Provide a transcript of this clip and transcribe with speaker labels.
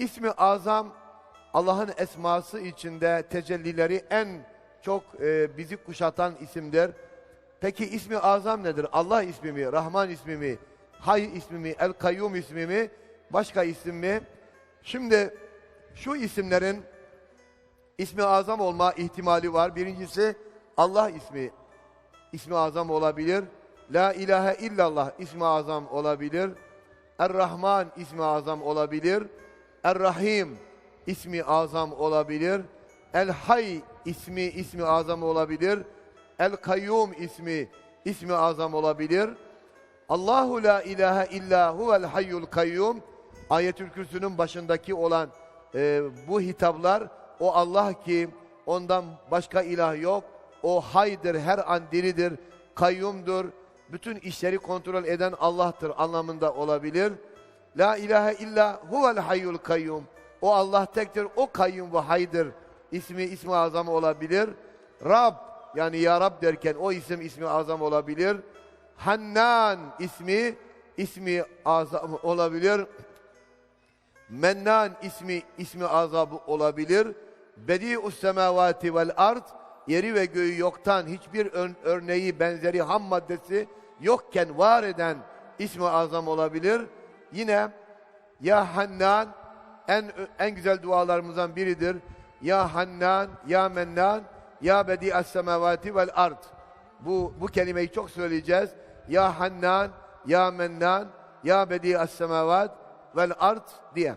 Speaker 1: İsmi azam Allah'ın esması içinde tecellileri en çok e, bizi kuşatan isimdir. Peki ismi azam nedir? Allah ismi mi? Rahman ismi mi? Hay ismi mi? El Kayyum ismi mi? Başka isim mi? Şimdi şu isimlerin ismi azam olma ihtimali var. Birincisi Allah ismi ismi azam olabilir. La ilahe illallah ismi azam olabilir. Er-Rahman ismi azam olabilir. Er-Rahim ismi azam olabilir. El-Hay ismi ismi azam olabilir. El-Kayyum ismi ismi azam olabilir. Allahu la ilahe illa huvel hayyul kayyum Ayetül Kürsü'nün başındaki olan e, bu hitaplar o Allah ki ondan başka ilah yok. O haydır, her an diridir, kayyumdur. Bütün işleri kontrol eden Allah'tır anlamında olabilir. La ilahe illa huvel hayyul kayyum. O Allah tektir, o kayyum ve haydır. İsmi ismi azam olabilir. Rab yani ya Rab derken o isim ismi azam olabilir. Hannan ismi ismi azam olabilir. Mennan ismi ismi azabı olabilir. Bedi'us semavati vel ard yeri ve göğü yoktan hiçbir ör- örneği benzeri ham maddesi yokken var eden ismi azam olabilir. Yine ya Hannan en en güzel dualarımızdan biridir. Ya Hannan, ya Mennan, ya Bedi'as semavati vel ard. Bu bu kelimeyi çok söyleyeceğiz. Ya Hannan, ya Mennan, ya Bedi'as semavat vel ard diye.